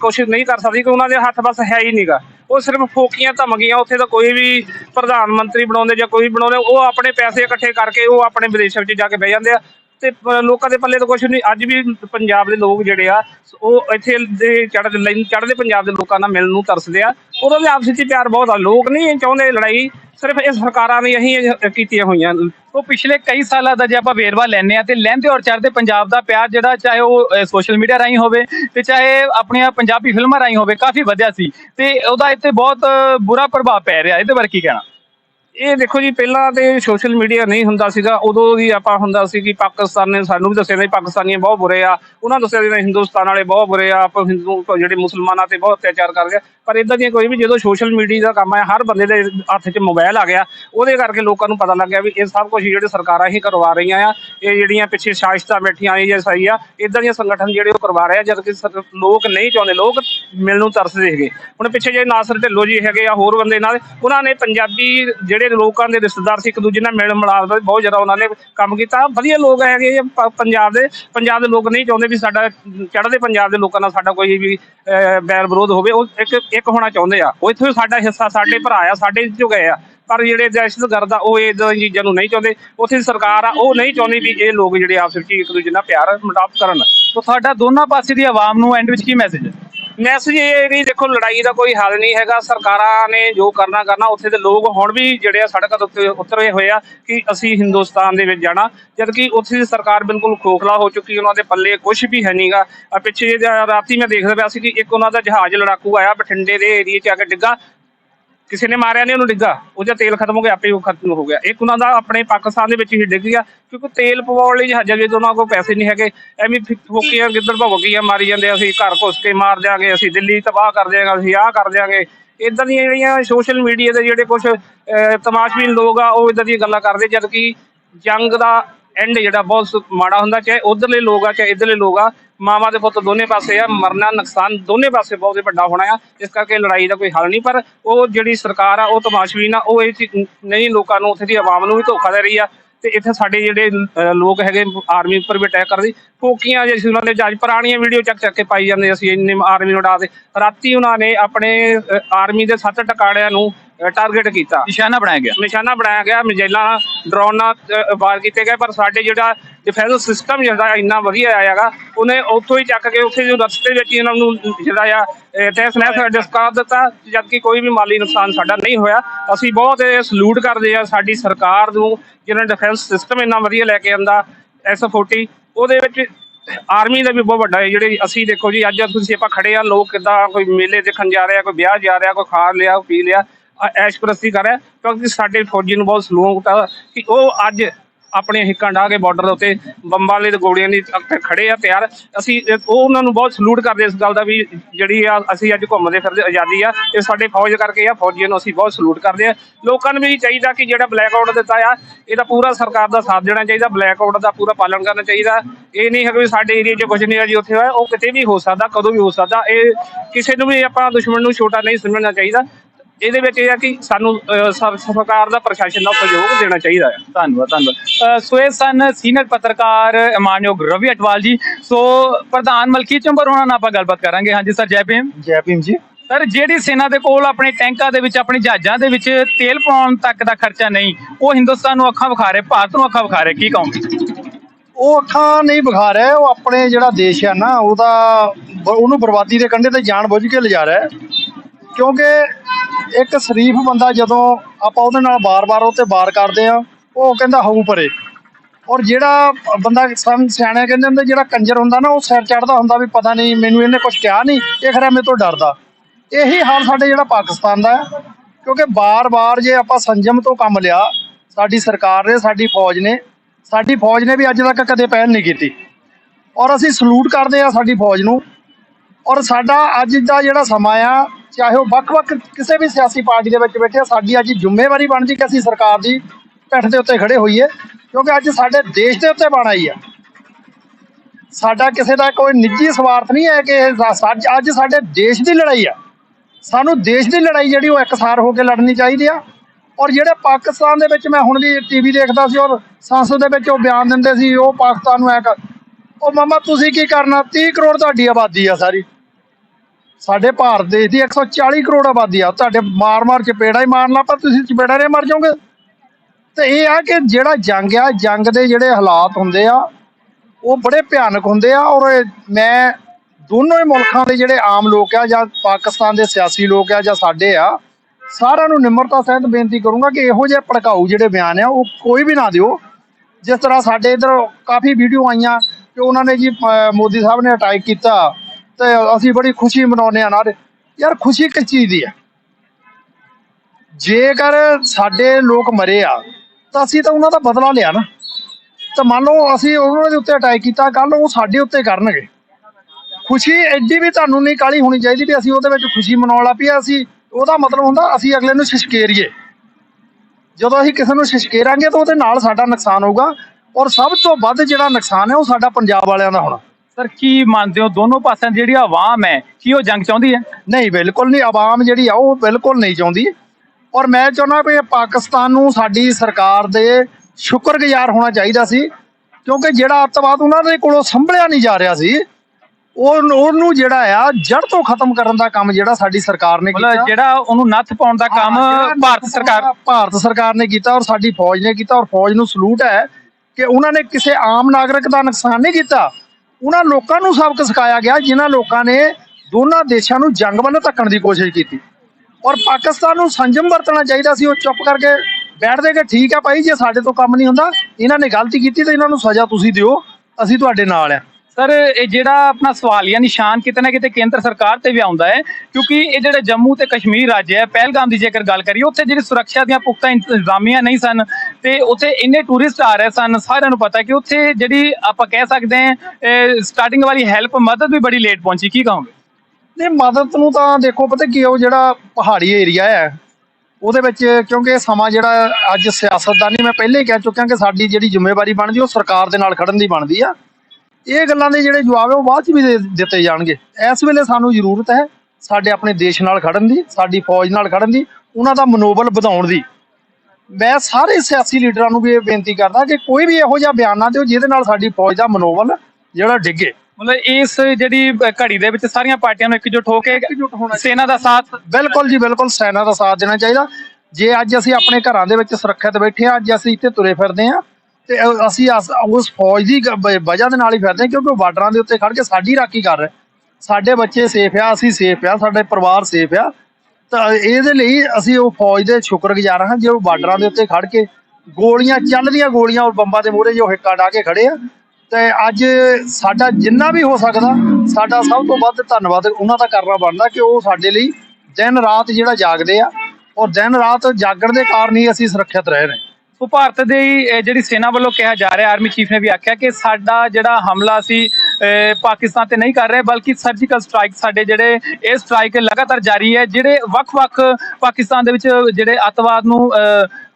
ਕੁਝ ਨਹੀਂ ਕਰ ਸਕਦੀ ਕਿ ਉਹਨਾਂ ਦੇ ਹੱਥ ਬਸ ਹੈ ਹੀ ਨਹੀਂਗਾ ਉਹ ਸਿਰਫ ਫੋਕੀਆਂ ਧਮਕੀਆਂ, ਉੱਥੇ ਤਾਂ ਕੋਈ ਵੀ ਪ੍ਰਧਾਨ ਮੰਤਰੀ ਬਣਾਉਂਦੇ ਜਾਂ ਕੋਈ ਬਣਾਉਂਦੇ, ਉਹ ਆਪਣੇ ਪੈਸੇ ਇਕੱਠੇ ਕਰਕੇ ਉਹ ਆਪਣੇ ਵਿਦੇਸ਼ਾਂ ਵਿੱਚ ਜਾ ਕੇ ਬਹਿ ਜਾਂਦੇ ਆ ਤੇ ਲੋਕਾਂ ਦੇ ਪੱਲੇ ਤਾਂ ਕੁਝ ਨਹੀਂ। ਅੱਜ ਵੀ ਪੰਜਾਬ ਦੇ ਲੋਕ ਜਿਹੜੇ ਆ, ਉਹ ਇੱਥੇ ਦੇ ਚੜ੍ਹਦੇ ਚੜ੍ਹਦੇ ਪੰਜਾਬ ਦੇ ਲੋਕਾਂ ਨਾਲ ਮਿਲਣ ਨੂੰ ਤਰਸਦੇ ਆ। ਉਹਨਾਂ ਦੇ ਆਪਸ ਵਿੱਚ ਪਿਆਰ ਬਹੁਤ ਆ। ਲੋਕ ਨਹੀਂ ਚਾਹੁੰਦੇ ਲੜਾਈ, ਸਿਰਫ ਇਹ ਸਰਕਾਰਾਂ ਨੇ ਹੀ ਕੀਤੀਆਂ ਹੋਈਆਂ। ਉਹ ਪਿਛਲੇ ਕਈ ਸਾਲਾਂ ਦਾ ਜੇ ਆਪਾਂ ਵੇਰਵਾ ਲੈਣੇ ਆ ਤੇ ਲਹਿੰਦੇ ਔਰ ਚੜ੍ਹਦੇ ਪੰਜਾਬ ਦਾ ਪਿਆਰ ਜਿਹੜਾ, ਚਾਹੇ ਉਹ ਸੋਸ਼ਲ ਮੀਡੀਆ ਰਾਹੀਂ ਹੋਵੇ ਤੇ ਚਾਹੇ ਆਪਣੀਆਂ ਪੰਜਾਬੀ ਫਿਲਮਾਂ ਰਾਹੀਂ ਹੋਵੇ, ਕਾਫੀ ਵਧਿਆ ਸੀ। ਤੇ ਉਹਦਾ ਇੱਥੇ ਬਹੁਤ ਬੁਰਾ ਪ੍ਰਭਾਵ ਪੈ ਰਿਹਾ। ਇਹਦੇ ਬਾਰੇ ਕੀ ਕਹਿਣਾ? ਇਹ ਦੇਖੋ ਜੀ, ਪਹਿਲਾਂ ਤੇ ਸੋਸ਼ਲ ਮੀਡੀਆ ਨਹੀਂ ਹੁੰਦਾ ਸੀਗਾ। ਉਦੋਂ ਵੀ ਆਪਾਂ ਹੁੰਦਾ ਸੀ ਕਿ ਪਾਕਿਸਤਾਨ ਨੇ ਸਾਨੂੰ ਵੀ ਦੱਸਿਆ ਸੀ ਪਾਕਿਸਤਾਨੀ ਬਹੁਤ ਬੁਰੇ ਆ। ਉਹਨਾਂ ਦੱਸਿਆ ਸੀ ਹਿੰਦੁਸਤਾਨ ਵਾਲੇ ਬਹੁਤ ਬੁਰੇ ਆ, ਆਪਾਂ ਹਿੰਦੂ ਜਿਹੜੇ ਮੁਸਲਮਾਨਾਂ ਤੇ ਬਹੁਤ ਅਤਿਆਚਾਰ ਕਰਦੇ ਆ ਪਰ ਇਦਾਂ ਦੀਆਂ ਕੋਈ ਵੀ ਜਦੋਂ ਸੋਸ਼ਲ ਮੀਡੀਆ ਦਾ ਕੰਮ ਆ ਹਰ ਬੰਦੇ ਦੇ ਹੱਥ 'ਚ ਮੋਬਾਈਲ ਆ ਗਿਆ। ਉਹਦੇ ਕਰਕੇ ਲੋਕਾਂ ਨੂੰ ਪਤਾ ਲੱਗ ਗਿਆ ਵੀ ਇਹ ਸਭ ਕੁਝ ਜਿਹੜੇ ਸਰਕਾਰਾਂ ਹੀ ਕਰਵਾ ਰਹੀਆਂ ਆ, ਇਹ ਜਿਹੜੀਆਂ ਪਿੱਛੇ ਸ਼ਾਸਤਾਂ ਬੈਠੀਆਂ ਆਈ ਜਾਂ ਸਹੀ ਆ ਇਦਾਂ ਦੀਆਂ ਸੰਗਠਨ ਜਿਹੜੇ ਉਹ ਕਰਵਾ ਰਹੇ ਆ ਜਦ ਕਿ ਸਰ- ਲੋਕ ਨਹੀਂ ਚਾਹੁੰਦੇ, ਲੋਕ ਮਿਲਣ ਨੂੰ ਤਰਸਦੇ ਹੈਗੇ। ਹੁਣ ਪਿੱਛੇ ਜੇ ਨਾਸਰ ਢਿੱਲੋਂ ਜੀ ਹੈਗੇ ਆ, ਹੋਰ ਬੰਦੇ ਨਾਲ, ਉਹਨਾਂ ਨੇ ਪੰਜਾਬੀ ਜਿਹੜੇ ਜਿਹੜੇ ਲੋਕਾਂ ਦੇ ਰਿਸ਼ਤੇਦਾਰ ਸੀ, ਇੱਕ ਦੂਜੇ ਨਾਲ ਮਿਲ ਮਿਲਾਪ ਦਾ ਬਹੁਤ ਜ਼ਿਆਦਾ ਉਹਨਾਂ ਨੇ ਕੰਮ ਕੀਤਾ। ਵਧੀਆ ਲੋਕ ਹੈਗੇ ਪੰਜਾਬ ਦੇ। ਪੰਜਾਬ ਦੇ ਲੋਕ ਨਹੀਂ ਚਾਹੁੰਦੇ ਵੀ ਸਾਡਾ ਚੜ੍ਹਦੇ ਪੰਜਾਬ ਦੇ ਲੋਕਾਂ ਨਾਲ ਸਾਡਾ ਕੋਈ ਵੀ ਬੈਰ ਵਿਰੋਧ ਹੋਵੇ। ਉਹ ਇੱਕ ਇੱਕ ਹੋਣਾ ਚਾਹੁੰਦੇ ਆ। ਉਹ ਇੱਥੋਂ ਸਾਡਾ ਹਿੱਸਾ, ਸਾਡੇ ਭਰਾ ਆ, ਸਾਡੇ ਚੋਂ ਗਏ ਆ। ਪਰ ਜਿਹੜੇ ਦਹਿਸ਼ਤਗਰਦ ਆ, ਉਹ ਇਦਾਂ ਚੀਜ਼ਾਂ ਨੂੰ ਨਹੀਂ ਚਾਹੁੰਦੇ। ਉੱਥੇ ਸਰਕਾਰ ਆ, ਉਹ ਨਹੀਂ ਚਾਹੁੰਦੀ ਵੀ ਇਹ ਲੋਕ ਜਿਹੜੇ ਆਪਸ ਵਿੱਚ ਇੱਕ ਦੂਜੇ ਨਾਲ ਪਿਆਰ ਮਿਲਾਪ ਕਰਨ। ਤੋ ਤੁਹਾਡਾ ਦੋਨਾਂ ਪਾਸੇ ਦੀ ਆਵਾਮ ਨੂੰ ਐਂਡ ਵਿੱਚ ਕੀ ਮੈਸੇਜ ਹੈ? ਮੈਸੇਜ ਇਹ ਹੈ ਦੇਖੋ, ਲੜਾਈ ਦਾ ਕੋਈ ਹੱਲ ਨਹੀਂ ਹੈਗਾ। ਸਰਕਾਰਾਂ ਨੇ ਜੋ ਕਰਨਾ ਕਰਨਾ, ਉੱਥੇ ਦੇ ਲੋਕ ਹੁਣ ਵੀ ਜਿਹੜੇ ਆ ਸੜਕਾਂ ਦੇ ਉੱਤੇ ਉਤਰੇ ਹੋਏ ਆ ਕਿ ਅਸੀਂ ਹਿੰਦੁਸਤਾਨ ਦੇ ਵਿੱਚ ਜਾਣਾ। ਜਦਕਿ ਉੱਥੇ ਦੀ ਸਰਕਾਰ ਬਿਲਕੁਲ ਖੋਖਲਾ ਹੋ ਚੁੱਕੀ ਉਹਨਾਂ ਦੇ ਪੱਲੇ ਕੁਝ ਵੀ ਹੈ ਨਹੀਂਗਾ ਆ ਪਿੱਛੇ ਜਿਹੇ ਰਾਤੀ ਮੈਂ ਦੇਖਦਾ ਪਿਆ ਸੀ ਕਿ ਇੱਕ ਉਹਨਾਂ ਦਾ ਜਹਾਜ਼ ਲੜਾਕੂ ਆਇਆ, ਬਠਿੰਡੇ ਦੇ ਏਰੀਏ 'ਚ ਆ ਕੇ ਡਿੱਗਾ। ਕਿਸੇ ਨੇ ਮਾਰਿਆ ਨਹੀਂ ਉਹਨੂੰ ਡਿੱਗਾ। ਉਹਦਾ ਤੇਲ ਖਤਮ ਹੋ ਗਿਆ, ਆਪੇ ਉਹ ਖਤਮ ਹੋ ਗਿਆ। ਇੱਕ ਉਹਨਾਂ ਦਾ ਆਪਣੇ ਪਾਕਿਸਤਾਨ ਦੇ ਵਿੱਚ ਹੀ ਡਿੱਗ ਗਿਆ, ਕਿਉਂਕਿ ਤੇਲ ਪਵਾਉਣ ਲਈ ਜਹਾਜ਼ਾਂ ਵਿੱਚ ਉਹਨਾਂ ਕੋਲ ਪੈਸੇ ਨਹੀਂ ਹੈਗੇ। ਐਵੇਂ ਫੋਕੀਆਂ ਗਿੱਦੜ ਭੌਕੀਆਂ ਮਾਰੀ ਜਾਂਦੇ ਅਸੀਂ, ਘਰ ਘੁਸ ਕੇ ਮਾਰ ਦਿਆਂਗੇ, ਅਸੀਂ ਦਿੱਲੀ ਤਬਾਹ ਕਰ ਦਿਆਂਗੇ, ਅਸੀਂ ਆਹ ਕਰ ਦਿਆਂਗੇ। ਇਦਾਂ ਦੀਆਂ ਜਿਹੜੀਆਂ ਸੋਸ਼ਲ ਮੀਡੀਆ ਦੇ ਜਿਹੜੇ ਕੁਝ ਤਮਾਸ਼ਬੀਨ ਲੋਕ ਆ, ਉਹ ਇਦਾਂ ਦੀਆਂ ਗੱਲਾਂ ਕਰਦੇ ਜਦ ਕਿ ਜੰਗ ਦਾ ਐਂਡ ਜਿਹੜਾ ਬਹੁਤ ਮਾੜਾ ਹੁੰਦਾ, ਚਾਹੇ ਉਧਰਲੇ ਲੋਕ ਆ, ਚਾਹੇ ਇਧਰਲੇ ਲੋਕ ਆ, ਮਾਵਾਂ ਦੇ ਪੁੱਤ ਦੋਨੇ ਪਾਸੇ ਆ, ਮਰਨਾ ਨੁਕਸਾਨ ਦੋਨੇ ਪਾਸੇ ਬਹੁਤ ਵੱਡਾ ਹੋਣਾ ਆ। ਇਸ ਕਰਕੇ ਲੜਾਈ ਦਾ ਕੋਈ ਹੱਲ ਨਹੀਂ, ਪਰ ਉਹ ਜਿਹੜੀ ਸਰਕਾਰ ਆ, ਉਹ ਤਮਾਸ਼ਬੀਨ ਆ, ਉਹ ਇਹ ਚੀਜ਼ ਨਹੀਂ ਲੋਕਾਂ ਨੂੰ ਉੱਥੇ ਦੀ ਆਵਾਮ ਨੂੰ ਵੀ ਧੋਖਾ ਦੇ ਰਹੀ ਆ। ਤੇ ਇੱਥੇ ਸਾਡੇ ਜਿਹੜੇ ਲੋਕ ਹੈਗੇ ਆਰਮੀ ਉੱਪਰ ਵੀ ਅਟੈਕ ਕਰਦੀ, ਫੋਕੀਆਂ ਜੇ ਸੀ ਉਹਨਾਂ ਦੇ ਜੱਜ ਪੁਰਾਣੀਆਂ ਵੀਡੀਓ ਚੱਕ ਚੱਕ ਕੇ ਪਾਈ ਜਾਂਦੇ, ਅਸੀਂ ਇੰਨੇ ਆਰਮੀ ਨੂੰ ਉਡਾ ਦੇ। ਰਾਤੀ ਉਹਨਾਂ ਨੇ ਆਪਣੇ ਆਰਮੀ ਦੇ ਸੱਤ ਟਿਕਾਣਿਆਂ ਨੂੰ ਟਾਰਗੇਟ ਕੀਤਾ। ਨਿਸ਼ਾਨਾ ਬਣਾਇਆ ਗਿਆ। ਨਿਸ਼ਾਨਾ ਬਣਾਇਆ ਗਿਆ ਮਿਜ਼ਾਈਲਾਂ ਡਰੋਨ ਨਾਲ ਵਾਰ ਕੀਤੇ ਗਏ ਪਰ ਸਾਡੇ ਜਿਹੜਾ ਡਿਫੈਂਸ ਸਿਸਟਮ ਜਿਹੜਾ ਇੰਨਾ ਵਧੀਆ ਆਇਆਗਾ ਉਹਨੇ ਉੱਥੋਂ ਹੀ ਚੱਕ ਕੇ ਉੱਥੇ ਜੋ ਰਸਤੇ ਵਿੱਚ ਹੀ ਉਹਨਾਂ ਨੂੰ ਜਿਹੜਾ ਆ ਟੈਸ ਨੈਸ ਡਿਸਕਾਰ ਦਿੱਤਾ ਜਦਕਿ ਕੋਈ ਵੀ ਮਾਲੀ ਨੁਕਸਾਨ ਸਾਡਾ ਨਹੀਂ ਹੋਇਆ। ਅਸੀਂ ਬਹੁਤ ਸਲੂਟ ਕਰਦੇ ਆ ਸਾਡੀ ਸਰਕਾਰ ਨੂੰ ਜਿਹਨਾਂ ਡਿਫੈਂਸ ਸਿਸਟਮ ਇੰਨਾ ਵਧੀਆ ਲੈ ਕੇ ਆਂਦਾ ਐਸ40 ਉਹਦੇ ਵਿੱਚ ਆਰਮੀ ਦਾ ਵੀ ਬਹੁਤ ਵੱਡਾ ਹੈ ਜਿਹੜੇ ਅਸੀਂ ਦੇਖੋ ਜੀ ਅੱਜ ਤੁਸੀਂ ਆਪਾਂ ਖੜੇ ਆ ਲੋਕ ਕਿੱਦਾਂ ਕੋਈ ਮੇਲੇ ਦੇਖਣ ਜਾ ਰਿਹਾ ਕੋਈ ਵਿਆਹ ਜਾ ਰਿਹਾ ਕੋਈ ਖਾ ਲਿਆ ਪੀ ਲਿਆ ਐਸ਼ ਪ੍ਰਸਤੀ ਕਰ ਰਿਹਾ, ਕਿਉਂਕਿ ਸਾਡੇ ਫੌਜੀ ਨੂੰ ਬਹੁਤ ਸਲੂਕ ਆ ਕਿ ਉਹ ਅੱਜ ਆਪਣੇ ਹਿੱਕਾਂ ਢਾਹ ਕੇ ਬਾਰਡਰ ਦੇ ਉੱਤੇ ਬੰਬਾਂ ਵਾਲੇ ਤੇ ਗੋਲੀਆਂ ਦੀ ਅੱਗੇ ਖੜੇ ਆ, ਤਿਆਰ। ਅਸੀਂ ਉਹ ਉਹਨਾਂ ਨੂੰ ਬਹੁਤ ਸਲੂਟ ਕਰਦੇ ਇਸ ਗੱਲ ਦਾ ਵੀ ਜਿਹੜੀ ਆ, ਅਸੀਂ ਅੱਜ ਘੁੰਮਦੇ ਫਿਰਦੇ ਆਜ਼ਾਦੀ ਆ, ਇਹ ਸਾਡੇ ਫੌਜ ਕਰਕੇ ਆ, ਫੌਜੀਆਂ ਨੂੰ ਅਸੀਂ ਬਹੁਤ ਸਲੂਟ ਕਰਦੇ ਆ। ਲੋਕਾਂ ਨੂੰ ਵੀ ਚਾਹੀਦਾ ਕਿ ਜਿਹੜਾ ਬਲੈਕ ਆਊਟ ਦਿੱਤਾ ਆ, ਇਹਦਾ ਪੂਰਾ ਸਰਕਾਰ ਦਾ ਸਾਥ ਦੇਣਾ ਚਾਹੀਦਾ ਬਲੈਕ ਆਊਟ ਦਾ ਪੂਰਾ ਪਾਲਣ ਕਰਨਾ ਚਾਹੀਦਾ। ਇਹ ਨਹੀਂ ਹੈ ਕਿ ਵੀ ਸਾਡੇ ਏਰੀਆ 'ਚ ਕੁਝ ਨਹੀਂ ਹੈ ਜੀ, ਉੱਥੇ ਹੋਇਆ, ਉਹ ਕਿਤੇ ਵੀ ਹੋ ਸਕਦਾ, ਕਦੋਂ ਵੀ ਹੋ ਸਕਦਾ, ਇਹ ਕਿਸੇ ਨੂੰ ਵੀ ਆਪਾਂ ਦੁਸ਼ਮਣ ਨੂੰ ਛੋਟਾ ਨਹੀਂ ਸਮਝਣਾ ਚਾਹੀਦਾ। ਇਹਦੇ ਵਿੱਚ ਇਹ ਆ ਕਿ ਸਾਨੂੰ ਸਰ- ਸਰਕਾਰ ਦਾ ਪ੍ਰਸ਼ਾਸਨ ਦਾ ਸਹਿਯੋਗ ਦੇਣਾ ਚਾਹੀਦਾ ਹੈ ਧੰਨਵਾਦ ਧੰਨਵਾਦ। ਅ, ਸੋ ਇਹ ਸਨ ਸੀਨੀਅਰ ਪੱਤਰਕਾਰ ਮਾਨਯੋਗ ਰਵੀ ਅਟਵਾਲ ਜੀ। ਸੋ ਪ੍ਰਧਾਨ ਮਲਕੀ ਚੰਬਰ ਉਹਨਾਂ ਨਾਲ ਆਪਾਂ ਗੱਲਬਾਤ ਕਰਾਂਗੇ। ਹਾਂਜੀ ਸਰ ਜੈ ਭੀਮ। ਜੈ ਭੀਮ ਜੀ। ਸਰ ਜਿਹੜੀ ਸੈਨਾ ਦੇ ਕੋਲ ਆਪਣੇ ਟੈਂਕਾਂ ਦੇ ਵਿੱਚ ਆਪਣੇ ਜਹਾਜ਼ਾਂ ਦੇ ਵਿੱਚ ਤੇਲ ਪਾਉਣ ਤੱਕ ਦਾ ਖਰਚਾ ਨਹੀਂ ਉਹ ਹਿੰਦੁਸਤਾਨ ਨੂੰ ਅੱਖਾਂ ਵਿਖਾ ਰਹੇ ਭਾਰਤ ਨੂੰ ਅੱਖਾਂ ਵਿਖਾ ਰਹੇ ਕੀ ਕਹੋਗੇ? ਉਹ ਅੱਖਾਂ ਨਹੀਂ ਵਿਖਾ ਰਿਹਾ ਉਹ ਆਪਣੇ ਜਿਹੜਾ ਦੇਸ਼ ਆ ਨਾ ਉਹਦਾ ਬ- ਉਹਨੂੰ ਬਰਬਾਦੀ ਦੇ ਕੰਢੇ ਤੇ ਜਾਣ ਬੁੱਝ ਕੇ ਲਿਜਾ ਰਿਹਾ ਹੈ। ਕਿਉਂਕਿ ਇੱਕ ਸ਼ਰੀਫ ਬੰਦਾ ਜਦੋਂ ਆਪਾਂ ਉਹਦੇ ਨਾਲ ਬਾਰ-ਬਾਰ ਉਹ ਤੇ ਵਾਰ ਕਰਦੇ ਆ ਉਹ ਕਹਿੰਦਾ ਹਊ ਪਰੇ। ਔਰ ਜਿਹੜਾ ਬੰਦਾ ਸਮ ਸਿਆਣੇ ਕਹਿੰਦੇ ਹੁੰਦੇ, ਜਿਹੜਾ ਕੰਜਰ ਹੁੰਦਾ ਨਾ, ਉਹ ਸਿਰ ਚੜਦਾ ਹੁੰਦਾ ਵੀ ਪਤਾ ਨਹੀਂ ਮੈਨੂੰ ਇਹਨੇ ਕੁਝ ਕਿਹਾ ਨਹੀਂ, ਇਹ ਖਰਾ ਮੇਰੇ ਤੋਂ ਡਰਦਾ। ਇਹੀ ਹਾਲ ਸਾਡੇ ਜਿਹੜਾ ਪਾਕਿਸਤਾਨ ਦਾ ਹੈ, ਕਿਉਂਕਿ ਬਾਰ-ਬਾਰ ਜੇ ਆਪਾਂ ਸੰਜਮ ਤੋਂ ਕੰਮ ਲਿਆ, ਸਾਡੀ ਸਰਕਾਰ ਨੇ, ਸਾਡੀ ਫੌਜ ਨੇ, ਸਾਡੀ ਫੌਜ ਨੇ ਵੀ ਅੱਜ ਤੱਕ ਕਦੇ ਪਹਿਲ ਨਹੀਂ ਕੀਤੀ। ਔਰ ਅਸੀਂ ਸਲੂਟ ਕਰਦੇ ਆ ਸਾਡੀ ਫੌਜ ਨੂੰ ਔਰ ਸਾਡਾ ਅੱਜ ਦਾ ਜਿਹੜਾ ਸਮਾਂ ਆ, ਚਾਹੇ ਉਹ ਵੱਖ-ਵੱਖ ਕਿਸੇ ਵੀ ਸਿਆਸੀ ਪਾਰਟੀ ਦੇ ਵਿੱਚ ਬੈਠੇ ਆ, ਸਾਡੀ ਅੱਜ ਜ਼ਿੰਮੇਵਾਰੀ ਬਣਦੀ ਕਿ ਅਸੀਂ ਸਰਕਾਰ ਦੀ ਪਿੱਠ ਦੇ ਉੱਤੇ ਖੜੇ ਹੋਈਏ, ਕਿਉਂਕਿ ਅੱਜ ਸਾਡੇ ਦੇਸ਼ ਦੇ ਉੱਤੇ ਬਣ ਆਈ ਆ। ਸਾਡਾ ਕਿਸੇ ਦਾ ਕੋਈ ਨਿੱਜੀ ਸਵਾਰਥ ਨਹੀਂ ਹੈ ਕਿ ਇਹ ਅੱਜ ਸਾਡੇ ਦੇਸ਼ ਦੀ ਲੜਾਈ ਆ। ਸਾਨੂੰ ਦੇਸ਼ ਦੀ ਲੜਾਈ ਜਿਹੜੀ ਉਹ ਇਕਸਾਰ ਹੋ ਕੇ ਲੜਨੀ ਚਾਹੀਦੀ ਆ। ਔਰ ਜਿਹੜੇ ਪਾਕਿਸਤਾਨ ਦੇ ਵਿੱਚ ਮੈਂ ਹੁਣ ਵੀ ਟੀਵੀ ਦੇਖਦਾ ਸੀ, ਔਰ ਸੰਸਦ ਦੇ ਵਿੱਚ ਉਹ ਬਿਆਨ ਦਿੰਦੇ ਸੀ, ਉਹ ਪਾਕਿਸਤਾਨ ਨੂੰ ਐ ਕਰ ਉਹ ਮਾਮਾ ਤੁਸੀਂ ਕੀ ਕਰਨਾ 30 ਕਰੋੜ ਤੁਹਾਡੀ ਆਬਾਦੀ ਆ ਸਾਰੀ। ਸਾਡੇ ਭਾਰਤ ਦੇਸ਼ ਦੀ 140 ਕਰੋੜ ਆਬਾਦੀ ਆ। ਤੁਹਾਡੇ ਮਾਰ-ਮਾਰ ਚਪੇੜਾ ਹੀ ਮਾਰਨ ਲਾ ਪਰ ਤੁਸੀਂ ਚਪੇੜਾ ਰੇ ਮਰ ਜਾਓਗੇ। ਤੇ ਇਹ ਆ ਕਿ ਜਿਹੜਾ ਜੰਗ ਆ, ਜੰਗ ਦੇ ਜਿਹੜੇ ਹਾਲਾਤ ਹੁੰਦੇ ਆ, ਉਹ ਬੜੇ ਭਿਆਨਕ ਹੁੰਦੇ ਆ। ਔਰ ਮੈਂ ਦੋਨੋਂ ਹੀ ਮੁਲਕਾਂ ਦੇ ਜਿਹੜੇ ਆਮ ਲੋਕ ਆ, ਜਾਂ ਪਾਕਿਸਤਾਨ ਦੇ ਸਿਆਸੀ ਲੋਕ ਆ, ਜਾਂ ਸਾਡੇ ਆ, ਸਾਰਿਆਂ ਨੂੰ ਨਿਮਰਤਾ ਸਹਿਤ ਬੇਨਤੀ ਕਰੂੰਗਾ ਕਿ ਇਹੋ ਜਿਹੇ ਭੜਕਾਊ ਜਿਹੜੇ ਬਿਆਨ ਆ, ਉਹ ਕੋਈ ਵੀ ਨਾ ਦਿਓ। ਜਿਸ ਤਰ੍ਹਾਂ ਸਾਡੇ ਇਧਰ ਕਾਫੀ ਵੀਡੀਓ ਆਈਆਂ ਕਿ ਉਹਨਾਂ ਨੇ ਜੀ ਮੋਦੀ ਸਾਹਿਬ ਨੇ ਅਟੈਕ ਕੀਤਾ। ਤੇ ਅਸੀਂ ਬੜੀ ਖੁਸ਼ੀ ਮਨਾਉਂਦੇ ਆ ਨਾਰੇ ਯਾਰ ਖੁਸ਼ੀ ਕਿਸ ਚੀਜ਼ ਦੀ ਆ। ਜੇਕਰ ਸਾਡੇ ਲੋਕ ਮਰੇ ਆ, ਤਾਂ ਅਸੀਂ ਤਾਂ ਉਹਨਾਂ ਦਾ ਬਦਲਾ ਲਿਆ ਨਾ। ਤਾਂ ਮੰਨ ਲਓ ਅਸੀਂ ਉਹਨਾਂ ਦੇ ਉੱਤੇ ਅਟੈਕ ਕੀਤਾ ਕੱਲ ਉਹ ਸਾਡੇ ਉੱਤੇ ਕਰਨਗੇ। ਖੁਸ਼ੀ ਐਡੀ ਵੀ ਤੁਹਾਨੂੰ ਨਹੀਂ ਕਾਲੀ ਹੋਣੀ ਚਾਹੀਦੀ ਵੀ ਅਸੀਂ ਉਹਦੇ ਵਿੱਚ ਖੁਸ਼ੀ ਮਨਾਉਣ ਲੱਗ ਪਈਏ। ਅਸੀਂ ਉਹਦਾ ਮਤਲਬ ਹੁੰਦਾ, ਅਸੀਂ ਅਗਲੇ ਨੂੰ ਸ਼ਿਸ਼ਕੇਰੀਏ। ਜਦੋਂ ਅਸੀਂ ਕਿਸੇ ਨੂੰ ਸ਼ਿਸ਼ਕੇਰਾਂਗੇ ਤਾਂ ਉਹਦੇ ਨਾਲ ਸਾਡਾ ਨੁਕਸਾਨ ਹੋਊਗਾ। ਔਰ ਸਭ ਤੋਂ ਵੱਧ ਜਿਹੜਾ ਨੁਕਸਾਨ ਹੈ ਉਹ ਸਾਡਾ ਪੰਜਾਬ ਵਾਲਿਆਂ ਦਾ ਹੋਣਾ। ਸਰ ਕੀ ਮੰਨਦੇ ਹੋ? ਦੋਨੋਂ ਪਾਸਿਆਂ ਦੀ ਜਿਹੜੀ ਆਵਾਮ ਹੈ ਕੀ ਉਹ ਜੰਗ ਚਾਹੁੰਦੀ ਹੈ? ਨਹੀਂ ਬਿਲਕੁਲ ਨਹੀਂ। ਆਵਾਮ ਜਿਹੜੀ ਆ ਉਹ ਬਿਲਕੁਲ ਨਹੀਂ ਚਾਹੁੰਦੀ। ਔਰ ਮੈਂ ਚਾਹੁੰਦਾ ਵੀ ਪਾਕਿਸਤਾਨ ਨੂੰ ਸਾਡੀ ਸਰਕਾਰ ਦੇ ਸ਼ੁਕਰਗੁਜ਼ਾਰ ਹੋਣਾ ਚਾਹੀਦਾ ਸੀ ਕਿਉਂਕਿ ਜਿਹੜਾ ਅੱਤਵਾਦ ਉਹਨਾਂ ਦੇ ਕੋਲੋਂ ਸੰਭਲਿਆ ਨਹੀਂ ਜਾ ਰਿਹਾ ਸੀ ਉਹ ਉਹਨੂੰ ਜਿਹੜਾ ਆ ਜੜ ਤੋਂ ਖਤਮ ਕਰਨ ਦਾ ਕੰਮ ਜਿਹੜਾ ਸਾਡੀ ਸਰਕਾਰ ਨੇ ਕੀਤਾ। ਜਿਹੜਾ ਉਹਨੂੰ ਨੱਥ ਪਾਉਣ ਦਾ ਕੰਮ ਭਾਰਤ ਸਰਕਾਰ ਭਾਰਤ ਸਰਕਾਰ ਨੇ ਕੀਤਾ ਔਰ ਸਾਡੀ ਫੌਜ ਨੇ ਕੀਤਾ ਔਰ ਫੌਜ ਨੂੰ ਸਲੂਟ ਹੈ ਕਿ ਉਹਨਾਂ ਨੇ ਕਿਸੇ ਆਮ ਨਾਗਰਿਕ ਦਾ ਨੁਕਸਾਨ ਨਹੀਂ ਕੀਤਾ। ਉਹਨਾਂ ਲੋਕਾਂ ਨੂੰ ਸਬਕ ਸਿਖਾਇਆ ਗਿਆ, ਜਿਨ੍ਹਾਂ ਲੋਕਾਂ ਨੇ ਦੋਨਾਂ ਦੇਸ਼ਾਂ ਨੂੰ ਜੰਗ ਵੱਲ ਧੱਕਣ ਦੀ ਕੋਸ਼ਿਸ਼ ਕੀਤੀ। ਔਰ ਪਾਕਿਸਤਾਨ ਨੂੰ ਸੰਜਮ ਵਰਤਣਾ ਚਾਹੀਦਾ ਸੀ, ਉਹ ਚੁੱਪ ਕਰਕੇ ਬੈਠਦੇ ਕਿ ਠੀਕ ਆ ਭਾਈ, ਜੇ ਸਾਡੇ ਤੋਂ ਕੰਮ ਨਹੀਂ ਹੁੰਦਾ, ਇਹਨਾਂ ਨੇ ਗਲਤੀ ਕੀਤੀ ਤਾਂ ਇਹਨਾਂ ਨੂੰ ਸਜ਼ਾ ਤੁਸੀਂ ਦਿਓ, ਅਸੀਂ ਤੁਹਾਡੇ ਨਾਲ ਆ। ਸਰ, ਇਹ ਜਿਹੜਾ ਆਪਣਾ ਸਵਾਲੀਆ ਨਿਸ਼ਾਨ ਕਿਤੇ ਨਾ ਕਿਤੇ ਕੇਂਦਰ ਸਰਕਾਰ ਤੇ ਵੀ ਆਉਂਦਾ ਹੈ, ਕਿਉਂਕਿ ਇਹ ਜਿਹੜਾ ਜੰਮੂ ਤੇ ਕਸ਼ਮੀਰ ਰਾਜ ਹੈ, ਪਹਿਲਗਾਮ ਦੀ ਜੇਕਰ ਗੱਲ ਕਰੀਏ, ਉੱਥੇ ਜਿਹੜੀ ਸੁਰੱਖਿਆ ਦੀਆਂ ਪੁਖਤਾ ਇੰਤਜ਼ਾਮੀਆਂ ਨਹੀਂ ਸਨ ਤੇ ਉੱਥੇ ਇੰਨੇ ਟੂਰਿਸਟ ਆ ਰਹੇ ਸਨ, ਸਾਰਿਆਂ ਨੂੰ ਪਤਾ ਕਿ ਉੱਥੇ ਜਿਹੜੀ ਆਪਾਂ ਕਹਿ ਸਕਦੇ ਹਾਂ ਸਟਾਰਟਿੰਗ ਵਾਲੀ ਹੈਲਪ ਮਦਦ ਵੀ ਬੜੀ ਲੇਟ ਪਹੁੰਚੀ, ਕੀ ਕਹੋਗੇ? ਨਹੀਂ, ਮਦਦ ਨੂੰ ਤਾਂ ਦੇਖੋ, ਪਤਾ ਕੀ ਉਹ ਜਿਹੜਾ ਪਹਾੜੀ ਏਰੀਆ ਹੈ, ਉਹਦੇ ਵਿੱਚ ਕਿਉਂਕਿ ਸਮਾਂ ਜਿਹੜਾ ਅੱਜ ਸਿਆਸਤਦਾਨੀ, ਮੈਂ ਪਹਿਲੇ ਹੀ ਕਹਿ ਚੁੱਕਿਆ ਕਿ ਸਾਡੀ ਜਿਹੜੀ ਜ਼ਿੰਮੇਵਾਰੀ ਬਣਦੀ, ਉਹ ਸਰਕਾਰ ਦੇ ਨਾਲ ਖੜਨ ਦੀ ਬਣਦੀ ਆ। ਇਹ ਗੱਲਾਂ ਦੇ ਜਿਹੜੇ ਜਵਾਬ ਹੈ ਉਹ ਬਾਅਦ ਚ ਵੀ ਦੇ ਦਿੱਤੇ ਜਾਣਗੇ। ਇਸ ਵੇਲੇ ਸਾਨੂੰ ਜ਼ਰੂਰਤ ਹੈ ਸਾਡੇ ਆਪਣੇ ਦੇਸ਼ ਨਾਲ ਖੜਨ ਦੀ ਸਾਡੀ ਫੌਜ ਨਾਲ ਖੜਨ ਦੀ ਉਹਨਾਂ ਦਾ ਮਨੋਬਲ ਵਧਾਉਣ ਦੀ। ਮੈਂ ਸਾਰੇ ਸਿਆਸੀ ਲੀਡਰਾਂ ਨੂੰ ਵੀ ਇਹ ਬੇਨਤੀ ਕਰਦਾ ਕਿ ਕੋਈ ਵੀ ਇਹੋ ਜਿਹਾ ਬਿਆਨ ਨਾ ਦਿਓ ਜਿਹਦੇ ਨਾਲ ਸਾਡੀ ਫੌਜ ਦਾ ਮਨੋਬਲ ਜਿਹੜਾ ਡਿੱਗੇ। ਮਤਲਬ ਇਸ ਜਿਹੜੀ ਅ, ਘੜੀ ਦੇ ਵਿੱਚ ਸਾਰੀਆਂ ਪਾਰਟੀਆਂ ਨੂੰ ਇਕਜੁੱਟ ਹੋ ਕੇ ਸੈਨਾ ਦਾ ਸਾਥ ਬਿਲਕੁਲ ਜੀ ਬਿਲਕੁਲ ਸੈਨਾ ਦਾ ਸਾਥ ਦੇਣਾ ਚਾਹੀਦਾ। ਜੇ ਅੱਜ ਅਸੀਂ ਆਪਣੇ ਘਰਾਂ ਦੇ ਵਿੱਚ ਸੁਰੱਖਿਅਤ ਬੈਠੇ ਆ ਅੱਜ ਅਸੀਂ ਇੱਥੇ ਤੁਰੇ ਫਿਰਦੇ ਆ ਤੇ ਅਸੀਂ ਅਸ- ਉਸ ਫੌਜ ਦੀ ਵਜ੍ਹਾ ਦੇ ਨਾਲ ਹੀ ਫਿਰਦੇ ਹਾਂ ਕਿਉਂਕਿ ਉਹ ਬਾਰਡਰਾਂ ਦੇ ਉੱਤੇ ਖੜ ਕੇ ਸਾਡੀ ਰਾਖੀ ਕਰ ਰਹੇ। ਸਾਡੇ ਬੱਚੇ ਸੇਫ ਆ, ਅਸੀਂ ਸੇਫ ਆ, ਸਾਡੇ ਪਰਿਵਾਰ ਸੇਫ ਆ। ਤਾਂ ਇਹਦੇ ਲਈ ਅਸੀਂ ਉਹ ਫੌਜ ਦੇ ਸ਼ੁਕਰਗੁਜ਼ਾਰ ਹਾਂ ਜੇ ਉਹ ਬਾਰਡਰਾਂ ਦੇ ਉੱਤੇ ਖੜ ਕੇ ਗੋਲੀਆਂ, ਚੱਲਦੀਆਂ ਗੋਲੀਆਂ ਔਰ ਬੰਬਾਂ ਦੇ ਮੂਹਰੇ ਜੋ ਹਿੱਕਾ ਡਾ ਕੇ ਖੜੇ ਆ। ਤੇ ਅੱਜ ਸਾਡਾ ਜਿੰਨਾ ਵੀ ਹੋ ਸਕਦਾ, ਸਾਡਾ ਸਭ ਤੋਂ ਵੱਧ ਧੰਨਵਾਦ ਉਹਨਾਂ ਦਾ ਕਰਨਾ ਬਣਦਾ ਕਿ ਉਹ ਸਾਡੇ ਲਈ ਦਿਨ ਰਾਤ ਜਿਹੜਾ ਜਾਗਦੇ ਆ। ਔਰ ਦਿਨ ਰਾਤ ਜਾਗਣ ਦੇ ਕਾਰਨ ਹੀ ਅਸੀਂ ਸੁਰੱਖਿਅਤ ਰਹਿ ਰਹੇ ਸੋ ਭਾਰਤ ਦੇ ਜਿਹੜੀ ਸੈਨਾ ਵੱਲੋਂ ਕਿਹਾ ਜਾ ਰਿਹਾ ਆਰਮੀ ਚੀਫ ਨੇ ਵੀ ਆਖਿਆ ਕਿ ਸਾਡਾ ਜਿਹੜਾ ਹਮਲਾ ਸੀ ਅਹ, ਪਾਕਿਸਤਾਨ ਤੇ ਨਹੀਂ ਕਰ ਰਹੇ ਬਲਕਿ ਸਰਜੀਕਲ ਸਟ੍ਰਾਈਕ ਸਾਡੇ ਜਿਹੜੇ ਇਹ ਸਟ੍ਰਾਈਕ ਲਗਾਤਾਰ ਜਾਰੀ ਹੈ ਜਿਹੜੇ ਵੱਖ-ਵੱਖ ਪਾਕਿਸਤਾਨ ਦੇ ਵਿੱਚ ਜਿਹੜੇ ਅੱਤਵਾਦ ਨੂੰ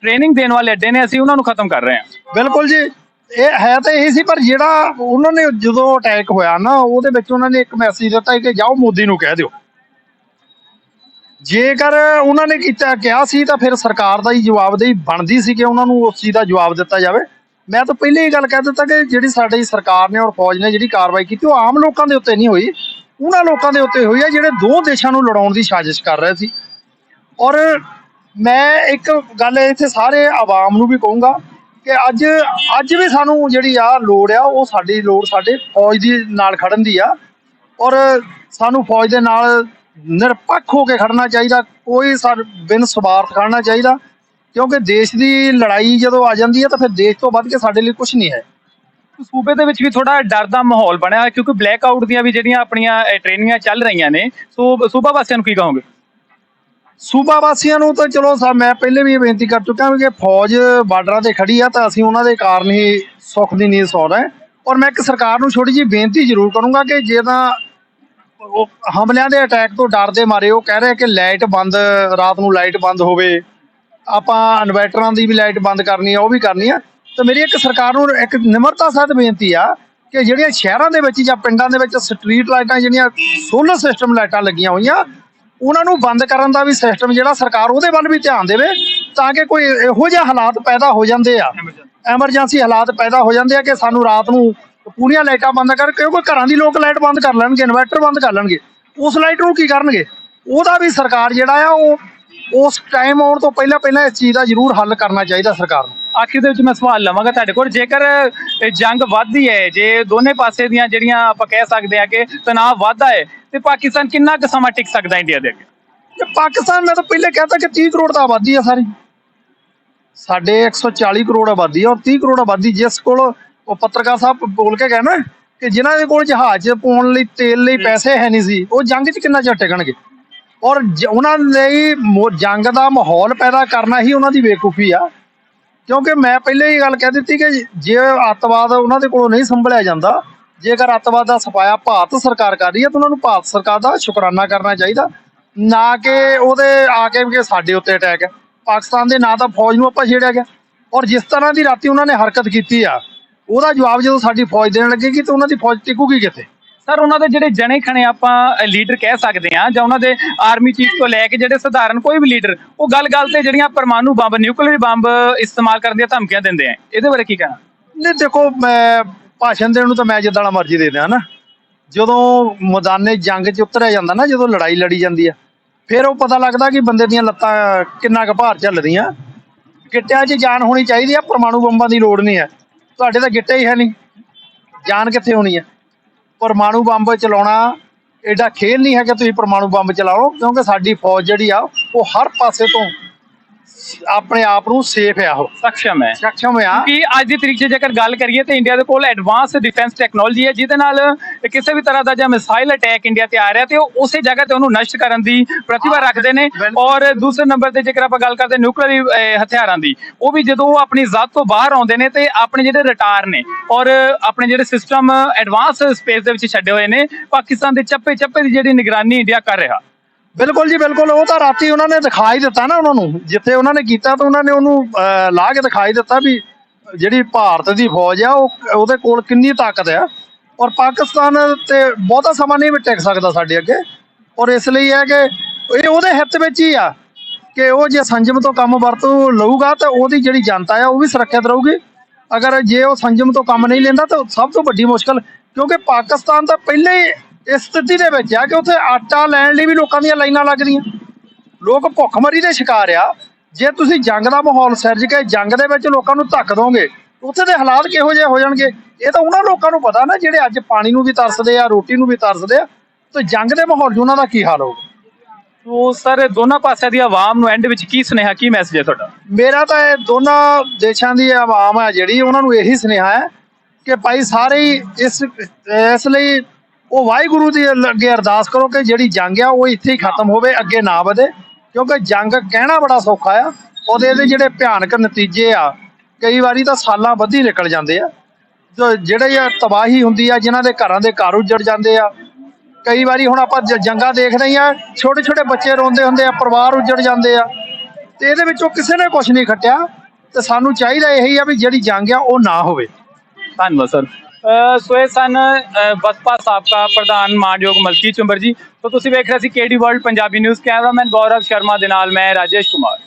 ਟ੍ਰੇਨਿੰਗ ਦੇਣ ਵਾਲੇ ਅੱਡੇ ਨੇ ਅਸੀਂ ਉਹਨਾਂ ਨੂੰ ਖਤਮ ਕਰ ਰਹੇ ਹਾਂ। ਬਿਲਕੁਲ ਜੀ। ਇਹ ਹੈ ਤਾਂ ਇਹ ਸੀ ਪਰ ਜਿਹੜਾ ਉਹਨਾਂ ਨੇ ਜਦੋਂ ਅਟੈਕ ਹੋਇਆ ਨਾ ਉਹਦੇ ਵਿੱਚ ਉਹਨਾਂ ਨੇ ਇੱਕ ਮੈਸੇਜ ਦਿੱਤਾ ਕਿ ਜਾਓ ਮੋਦੀ ਨੂੰ ਕਹਿ ਦਿਓ। ਜੇਕਰ ਉਹਨਾਂ ਨੇ ਕੀਤਾ, ਕਿਹਾ ਸੀ, ਤਾਂ ਫਿਰ ਸਰਕਾਰ ਦਾ ਹੀ ਜਵਾਬਦੇਹੀ ਬਣਦੀ ਸੀ ਕਿ ਉਹਨਾਂ ਨੂੰ ਉਸ ਚੀਜ਼ ਦਾ ਜਵਾਬ ਦਿੱਤਾ ਜਾਵੇ। ਮੈਂ ਤਾਂ ਪਹਿਲੇ ਹੀ ਗੱਲ ਕਹਿ ਦਿੱਤਾ ਕਿ ਜਿਹੜੀ ਸਾਡੀ ਸਰਕਾਰ ਨੇ ਔਰ ਫੌਜ ਨੇ ਜਿਹੜੀ ਕਾਰਵਾਈ ਕੀਤੀ, ਉਹ ਆਮ ਲੋਕਾਂ ਦੇ ਉੱਤੇ ਨਹੀਂ ਹੋਈ। ਉਹਨਾਂ ਲੋਕਾਂ ਦੇ ਉੱਤੇ ਹੋਈ ਹੈ ਜਿਹੜੇ ਦੋ ਦੇਸ਼ਾਂ ਨੂੰ ਲੜਾਉਣ ਦੀ ਸਾਜ਼ਿਸ਼ ਕਰ ਰਹੇ ਸੀ। ਔਰ ਮੈਂ ਇੱਕ ਗੱਲ ਇੱਥੇ ਸਾਰੇ ਆਵਾਮ ਨੂੰ ਵੀ ਕਹੂੰਗਾ ਕਿ ਅੱਜ ਅੱਜ ਵੀ ਸਾਨੂੰ ਜਿਹੜੀ ਆ ਲੋੜ ਆ, ਉਹ ਸਾਡੀ ਲੋੜ ਸਾਡੇ ਫੌਜ ਦੀ ਨਾਲ ਖੜਨ ਦੀ ਆ। ਔਰ ਸਾਨੂੰ ਫੌਜ ਦੇ ਨਾਲ ਨਿਰਪੱਖ ਹੋ ਕੇ ਖੜਨਾ ਚਾਹੀਦਾ ਕੋਈ ਸਰ ਬਿਨ ਸਵਾਰਥ ਖੜਨਾ ਚਾਹੀਦਾ ਕਿਉਂਕਿ ਦੇਸ਼ ਦੀ ਲੜਾਈ ਜਦੋਂ ਆ ਜਾਂਦੀ ਹੈ ਤਾਂ ਫਿਰ ਦੇਸ਼ ਤੋਂ ਵੱਧ ਕੇ ਸਾਡੇ ਲਈ ਕੁਝ ਨਹੀਂ ਹੈ। ਸੂਬੇ ਦੇ ਵਿੱਚ ਵੀ ਥੋੜਾ ਡਰ ਦਾ ਮਾਹੌਲ ਬਣਿਆ ਕਿਉਂਕਿ ਬਲੈਕ ਆਊਟ ਦੀਆਂ ਵੀ ਜਿਹੜੀਆਂ ਆਪਣੀਆਂ ਟ੍ਰੇਨਿੰਗਾਂ ਚੱਲ ਰਹੀਆਂ ਨੇ ਸੋ ਸੂਬਾ ਵਾਸੀਆਂ ਨੂੰ ਕੀ ਕਹੋਗੇ? ਸੂਬਾ ਵਾਸੀਆਂ ਨੂੰ ਤਾਂ ਚਲੋ ਸਾ ਮੈਂ ਪਹਿਲੇ ਵੀ ਇਹ ਬੇਨਤੀ ਕਰ ਚੁੱਕਾ ਹਾਂ ਕਿ ਫੌਜ ਬਾਰਡਰਾਂ ਤੇ ਖੜੀ ਆ ਤਾਂ ਅਸੀਂ ਉਹਨਾਂ ਦੇ ਕਾਰਨ ਹੀ ਸੁੱਖ ਦੀ ਨੀਂਦ ਸੌ ਰਹੇ ਔਰ ਮੈਂ ਇੱਕ ਸਰਕਾਰ ਨੂੰ ਛੋਟੀ ਜਿਹੀ ਬੇਨਤੀ ਜ਼ਰੂਰ ਕਰੂੰਗਾ ਕਿ ਜੇ ਤਾਂ ਉਹ ਹਮਲਿਆਂ ਦੇ ਅਟੈਕ ਤੋਂ ਡਰਦੇ ਮਾਰੇ ਉਹ ਕਹਿ ਰਹੇ ਕਿ ਲਾਈਟ ਬੰਦ ਰਾਤ ਨੂੰ ਲਾਈਟ ਬੰਦ ਹੋਵੇ। ਆਪਾਂ ਇਨਵਰਟਰਾਂ ਦੀ ਵੀ ਲਾਈਟ ਬੰਦ ਕਰਨੀ ਆ ਉਹ ਵੀ ਕਰਨੀ ਆ। ਤਾਂ ਮੇਰੀ ਇੱਕ ਸਰਕਾਰ ਨੂੰ ਇੱਕ ਨਿਮਰਤਾ ਸਹਿਤ ਬੇਨਤੀ ਆ ਕਿ ਜਿਹੜੀਆਂ ਸ਼ਹਿਰਾਂ ਦੇ ਵਿੱਚ ਜਾਂ ਪਿੰਡਾਂ ਦੇ ਵਿੱਚ ਸਟਰੀਟ ਲਾਈਟਾਂ ਜਿਹੜੀਆਂ ਸੋਲਰ ਸਿਸਟਮ ਲਾਈਟਾਂ ਲੱਗੀਆਂ ਹੋਈਆਂ ਉਹਨਾਂ ਨੂੰ ਬੰਦ ਕਰਨ ਦਾ ਵੀ ਸਿਸਟਮ ਜਿਹੜਾ ਸਰਕਾਰ ਉਹਦੇ ਵੱਲ ਵੀ ਧਿਆਨ ਦੇਵੇ ਤਾਂ ਕਿ ਕੋਈ ਇਹੋ ਜਿਹੇ ਹਾਲਾਤ ਪੈਦਾ ਹੋ ਜਾਂਦੇ ਆ। ਐਮਰਜੈਂਸੀ ਹਾਲਾਤ ਪੈਦਾ ਹੋ ਜਾਂਦੇ ਆ ਕਿ ਸਾਨੂੰ ਰਾਤ ਨੂੰ ਪੂਰੀਆਂ ਲਾਈਟਾਂ ਬੰਦ ਕਰ ਕਿਉਂਕਿ ਘਰਾਂ ਦੀ ਲੋਕ ਲਾਈਟ ਬੰਦ ਕਰ ਲੈਣਗੇ ਇਨਵਰਟਰ ਬੰਦ ਕਰ ਲੈਣਗੇ। ਉਸ ਲਾਈਟ ਨੂੰ ਕੀ ਕਰਨਗੇ? ਉਹਦਾ ਵੀ ਸਰਕਾਰ ਜਿਹੜਾ ਆ ਉਹ ਉਸ ਟਾਈਮ ਆਉਣ ਤੋਂ ਪਹਿਲਾਂ ਪਹਿਲਾਂ ਇਸ ਚੀਜ਼ ਦਾ ਜ਼ਰੂਰ ਹੱਲ ਕਰਨਾ ਚਾਹੀਦਾ ਸਰਕਾਰ ਨੂੰ। ਆਖਿਰ ਦੇ ਵਿੱਚ ਮੈਂ ਸਵਾਲ ਲਵਾਂਗਾ ਤੁਹਾਡੇ ਕੋਲ। ਜੇਕਰ ਜੰਗ ਵੱਧਦੀ ਹੈ ਜੇ ਦੋਨੇ ਪਾਸੇ ਦੀਆਂ ਜਿਹੜੀਆਂ ਆਪਾਂ ਕਹਿ ਸਕਦੇ ਆ ਕਿ ਤਣਾਅ ਵੱਧਦਾ ਹੈ ਤੇ ਪਾਕਿਸਤਾਨ ਕਿੰਨਾ ਕੁ ਸਮਾਂ ਟਿਕ ਸਕਦਾ ਇੰਡੀਆ ਦੇ ਅੱਗੇ? ਤੇ ਪਾਕਿਸਤਾਨ ਮੈਂ ਤਾਂ ਪਹਿਲੇ ਕਹਿਤਾ ਕਿ 30 ਕਰੋੜ ਦਾ ਆਬਾਦੀ ਆ ਸਾਰੀ। ਸਾਡੇ 140 ਕਰੋੜ ਆਬਾਦੀ ਆ ਔਰ 30 ਕਰੋੜ ਆਬਾਦੀ ਜਿਸ ਕੋਲ ਉਹ ਪੱਤਰਕਾਰ ਸਾਹਿਬ ਬੋਲ ਕੇ ਗਏ ਨਾ ਕਿ ਜਿਨ੍ਹਾਂ ਦੇ ਕੋਲ ਜਹਾਜ਼ ਪਾਉਣ ਲਈ ਤੇਲ ਲਈ ਪੈਸੇ ਹੈ ਨਹੀਂ ਸੀ ਉਹ ਜੰਗ 'ਚ ਕਿੰਨਾ ਚਿਰ ਟਿਕਣਗੇ? ਔਰ ਉਹਨਾਂ ਲਈ ਜੰਗ ਦਾ ਮਾਹੌਲ ਪੈਦਾ ਕਰਨਾ ਹੀ ਉਹਨਾਂ ਦੀ ਬੇਵਕੂਫੀ ਆ। ਕਿਉਂਕਿ ਮੈਂ ਪਹਿਲੇ ਹੀ ਗੱਲ ਕਹਿ ਦਿੱਤੀ ਕਿ ਜੇ ਅੱਤਵਾਦ ਉਹਨਾਂ ਦੇ ਕੋਲੋਂ ਨਹੀਂ ਸੰਭਲਿਆ ਜਾਂਦਾ ਜੇਕਰ ਅੱਤਵਾਦ ਦਾ ਸਫਾਇਆ ਭਾਰਤ ਸਰਕਾਰ ਕਰ ਰਹੀ ਹੈ ਤਾਂ ਉਹਨਾਂ ਨੂੰ ਭਾਰਤ ਸਰਕਾਰ ਦਾ ਸ਼ੁਕਰਾਨਾ ਕਰਨਾ ਚਾਹੀਦਾ। ਨਾ ਕਿ ਉਹਦੇ ਆ ਕੇ ਕਿ ਸਾਡੇ ਉੱਤੇ ਅਟੈਕ ਹੈ। ਪਾਕਿਸਤਾਨ ਦੇ ਨਾਂ ਤਾਂ ਫੌਜ ਨੂੰ ਆਪਾਂ ਛੇੜਿਆ ਗਿਆ। ਔਰ ਜਿਸ ਤਰ੍ਹਾਂ ਦੀ ਰਾਤੀ ਉਹਨਾਂ ਨੇ ਹਰਕਤ ਕੀਤੀ ਆ ਉਹਦਾ ਜਵਾਬ ਜਦੋਂ ਸਾਡੀ ਫੌਜ ਦੇਣ ਲੱਗੇਗੀ ਤਾਂ ਉਹਨਾਂ ਦੀ ਫੌਜ ਟਿਕੂਗੀ ਕਿੱਥੇ? ਸਰ ਉਹਨਾਂ ਦੇ ਜਿਹੜੇ ਜਣੇ ਖਣੇ ਆਪਾਂ ਲੀਡਰ ਕਹਿ ਸਕਦੇ ਆ ਜਾਂ ਉਹਨਾਂ ਦੇ ਆਰਮੀ ਚੀਫ ਤੋਂ ਲੈ ਕੇ ਜਿਹੜੇ ਸਧਾਰਨ ਕੋਈ ਵੀ ਲੀਡਰ ਉਹ ਗੱਲ-ਗੱਲ ਤੇ ਜਿਹੜੀਆਂ ਪਰਮਾਣੂ ਬੰਬ ਨਿਊਕਲੀਅਰ ਬੰਬ ਇਸਤੇਮਾਲ ਕਰਨ ਦੀਆਂ ਧਮਕੀਆਂ ਦਿੰਦੇ ਆ। ਇਹਦੇ ਬਾਰੇ ਕੀ ਕਹਿਣਾ? ਨਹੀਂ ਦੇਖੋ ਮੈਂ ਭਾਸ਼ਣ ਦੇਣ ਨੂੰ ਤਾਂ ਮੈਂ ਜਿੱਦਾਂ ਮਰਜ਼ੀ ਦੇ ਦਿਆਂ ਨਾ ਜਦੋਂ ਮੈਦਾਨੇ ਜੰਗ 'ਚ ਉਤਰਿਆ ਜਾਂਦਾ ਨਾ ਜਦੋਂ ਲੜਾਈ ਲੜੀ ਜਾਂਦੀ ਆ ਫਿਰ ਉਹ ਪਤਾ ਲੱਗਦਾ ਕਿ ਬੰਦੇ ਦੀਆਂ ਲੱਤਾਂ ਕਿੰਨਾ ਕੁ ਭਾਰ ਝੱਲਦੀਆਂ ਗਿੱਟਿਆਂ 'ਚ ਜਾਨ ਹੋਣੀ ਚਾਹੀਦੀ ਆ ਪਰਮਾਣੂ ਬੰਬਾਂ ਦੀ ਲੋੜ ਨਹੀਂ ਹੈ ਤੁਹਾਡੇ ਤਾਂ ਗਿੱਟੇ ਹੀ ਹੈ ਨਹੀਂ। ਜਾਨ ਕਿੱਥੇ ਹੋਣੀ ਹੈ? ਪਰਮਾਣੂ ਬੰਬ ਚਲਾਉਣਾ ਐਡਾ ਖੇਲ ਨਹੀਂ ਹੈ ਕਿ ਤੁਸੀਂ ਪਰਮਾਣੂ ਬੰਬ ਚਲਾਓ, ਕਿਉਂਕਿ ਸਾਡੀ ਫੌਜ ਜਿਹੜੀ ਆ, ਉਹ ਹਰ ਪਾਸੇ ਤੋਂ ਆਪਣੇ ਆਪ ਨੂੰ ਸੇਫ ਆ ਉਹ। ਸਕਸ਼ਮ ਹੈ। ਸਕਸ਼ਮ ਆ। ਕਿ ਅੱਜ ਦੀ ਤਰੀਕ 'ਚ ਜੇਕਰ ਗੱਲ ਕਰੀਏ ਤਾਂ ਇੰਡੀਆ ਦੇ ਕੋਲ ਐਡਵਾਂਸ ਡਿਫੈਂਸ ਟੈਕਨੋਲੋਜੀ ਹੈ ਜਿਹਦੇ ਨਾਲ ਕਿਸੇ ਵੀ ਤਰ੍ਹਾਂ ਦਾ ਜਾਂ ਮਿਸਾਈਲ ਅਟੈਕ ਇੰਡੀਆ ਤੇ ਆ ਰਿਹਾ ਤੇ ਉਹ ਉਸੇ ਜਗ੍ਹਾ ਤੇ ਉਹਨੂੰ ਨਸ਼ਟ ਕਰਨ ਦੀ ਪ੍ਰਤਿਭਾ ਰੱਖਦੇ ਨੇ। ਔਰ ਦੂਸਰੇ ਨੰਬਰ ਤੇ ਜੇਕਰ ਆਪਾਂ ਗੱਲ ਕਰਦੇ ਨਿਊਕਲੀਅਰ ਹਥਿਆਰਾਂ ਦੀ ਉਹ ਵੀ ਜਦੋਂ ਆਪਣੀ ਜ਼ਦ ਤੋਂ ਬਾਹਰ ਆਉਂਦੇ ਨੇ ਤੇ ਆਪਣੇ ਜਿਹੜੇ ਰਟਾਰ ਨੇ ਔਰ ਆਪਣੇ ਜਿਹੜੇ ਸਿਸਟਮ ਐਡਵਾਂਸ ਸਪੇਸ ਦੇ ਵਿੱਚ ਛੱਡੇ ਹੋਏ ਨੇ ਪਾਕਿਸਤਾਨ ਦੇ ਚੱਪੇ ਚੱਪੇ ਦੀ ਜਿਹੜੀ ਨਿਗਰਾਨੀ ਇੰਡੀਆ ਕਰ ਰਿਹਾ। ਬਿਲਕੁਲ ਜੀ ਬਿਲਕੁਲ। ਉਹ ਤਾਂ ਰਾਤੀ ਉਹਨਾਂ ਨੇ ਦਿਖਾ ਹੀ ਦਿੱਤਾ ਨਾ ਉਹਨਾਂ ਨੂੰ। ਜਿੱਥੇ ਉਹਨਾਂ ਨੇ ਕੀਤਾ ਤਾਂ ਉਹਨਾਂ ਨੇ ਉਹਨੂੰ ਅਹ, ਲਾ ਕੇ ਦਿਖਾਈ ਦਿੱਤਾ ਵੀ ਜਿਹੜੀ ਭਾਰਤ ਦੀ ਫੌਜ ਆ ਉਹ ਉਹਦੇ ਕੋਲ ਕਿੰਨੀ ਤਾਕਤ ਆ। ਔਰ ਪਾਕਿਸਤਾਨ ਤੇ ਬਹੁਤਾ ਸਮਾਂ ਨਹੀਂ ਵੀ ਟਿਕ ਸਕਦਾ ਸਾਡੇ ਅੱਗੇ। ਔਰ ਇਸ ਲਈ ਹੈ ਕਿ ਇਹ ਉਹਦੇ ਹਿੱਤ ਵਿੱਚ ਹੀ ਆ ਕਿ ਉਹ ਜੇ ਸੰਜਮ ਤੋਂ ਕੰਮ ਵਰਤੋਂ ਲਊਗਾ ਤਾਂ ਉਹਦੀ ਜਿਹੜੀ ਜਨਤਾ ਆ ਉਹ ਵੀ ਸੁਰੱਖਿਅਤ ਰਹੂਗੀ। ਅਗਰ ਜੇ ਉਹ ਸੰਜਮ ਤੋਂ ਕੰਮ ਨਹੀਂ ਲੈਂਦਾ ਤਾਂ ਸਭ ਤੋਂ ਵੱਡੀ ਮੁਸ਼ਕਲ ਕਿਉਂਕਿ ਪਾਕਿਸਤਾਨ ਤਾਂ ਪਹਿਲੇ ਹੀ ਇਸ ਸਥਿਤੀ ਦੇ ਵਿੱਚ ਆ ਕਿ ਉੱਥੇ ਆਟਾ ਲੈਣ ਲਈ ਵੀ ਲੋਕਾਂ ਦੀਆਂ ਲਾਈਨਾਂ ਲੱਗਦੀਆਂ ਲੋਕ ਭੁੱਖਮਰੀ ਦੇ ਸ਼ਿਕਾਰ ਆ। ਜੇ ਤੁਸੀਂ ਜੰਗ ਦਾ ਮਾਹੌਲ ਸਿਰਜ ਕੇ ਜੰਗ ਦੇ ਵਿੱਚ ਲੋਕਾਂ ਨੂੰ ਧੱਕ ਦੋਗੇ ਉੱਥੇ ਦੇ ਹਾਲਾਤ ਕਿਹੋ ਜਿਹੇ ਹੋ ਜਾਣਗੇ? ਇਹ ਤਾਂ ਉਹਨਾਂ ਲੋਕਾਂ ਨੂੰ ਪਤਾ ਨਾ ਜਿਹੜੇ ਅੱਜ ਪਾਣੀ ਨੂੰ ਵੀ ਤਰਸਦੇ ਆ ਰੋਟੀ ਨੂੰ ਵੀ ਤਰਸਦੇ ਆ। ਤੇ ਜੰਗ ਦੇ ਮਾਹੌਲ 'ਚ ਉਹਨਾਂ ਦਾ ਕੀ ਹਾਲ ਹੋਊਗਾ? ਤੋ ਸਰ ਦੋਨਾਂ ਪਾਸਿਆਂ ਦੀ ਆਵਾਮ ਨੂੰ ਐਂਡ ਵਿੱਚ ਕੀ ਸੁਨੇਹਾ ਕੀ ਮੈਸੇਜ ਹੈ ਤੁਹਾਡਾ? ਮੇਰਾ ਤਾਂ ਇਹ ਦੋਨਾਂ ਦੇਸ਼ਾਂ ਦੀ ਆਵਾਮ ਹੈ ਜਿਹੜੀ ਉਹਨਾਂ ਨੂੰ ਇਹੀ ਸੁਨੇਹਾ ਹੈ ਕਿ ਭਾਈ ਸਾਰੇ ਇਸ ਇਸ ਲਈ ਉਹ ਵਾਹਿਗੁਰੂ ਦੀ ਅੱਗੇ ਅਰਦਾਸ ਕਰੋ ਕਿ ਜਿਹੜੀ ਜੰਗ ਆ ਉਹ ਇੱਥੇ ਹੀ ਖਤਮ ਹੋਵੇ ਅੱਗੇ ਨਾ ਵਧੇ ਕਿਉਂਕਿ ਜੰਗ ਕਹਿਣਾ ਬੜਾ ਸੌਖਾ ਆ। ਉਹਦੇ ਇਹਦੇ ਜਿਹੜੇ ਭਿਆਨਕ ਨਤੀਜੇ ਆ ਕਈ ਵਾਰੀ ਤਾਂ ਸਾਲਾਂ ਬੱਧੀ ਨਿਕਲ ਜਾਂਦੇ ਆ। ਜਿਹੜੇ ਆ ਤਬਾਹੀ ਹੁੰਦੀ ਆ ਜਿਨ੍ਹਾਂ ਦੇ ਘਰਾਂ ਦੇ ਘਰ ਉੱਜੜ ਜਾਂਦੇ ਆ। ਕਈ ਵਾਰੀ ਹੁਣ ਆਪਾਂ ਜੰਗਾਂ ਦੇਖਦੇ ਹੀ ਆ ਛੋਟੇ ਛੋਟੇ ਬੱਚੇ ਰੋਂਦੇ ਹੁੰਦੇ ਆ ਪਰਿਵਾਰ ਉੱਜੜ ਜਾਂਦੇ ਆ। ਤੇ ਇਹਦੇ ਵਿੱਚੋਂ ਕਿਸੇ ਨੇ ਕੁਝ ਨਹੀਂ ਖੱਟਿਆ। ਤੇ ਸਾਨੂੰ ਚਾਹੀਦਾ ਇਹੀ ਆ ਵੀ ਜਿਹੜੀ ਜੰਗ ਆ ਉਹ ਨਾ ਹੋਵੇ। ਧੰਨਵਾਦ ਸਰ। ਸੋ ਇਹ ਸਨ ਬਸਪਾ ਸਾਬਕਾ ਪ੍ਰਧਾਨ ਮਾਨਯੋਗ ਮਲਕੀ ਚੁੰਬਰ ਜੀ। ਸੋ ਤੁਸੀਂ ਵੇਖ ਰਹੇ ਸੀ KD world Punjabi news cameraman Gaurav Sharma ਦੇ ਨਾਲ ਮੈਂ ਰਾਜੇਸ਼ ਕੁਮਾਰ।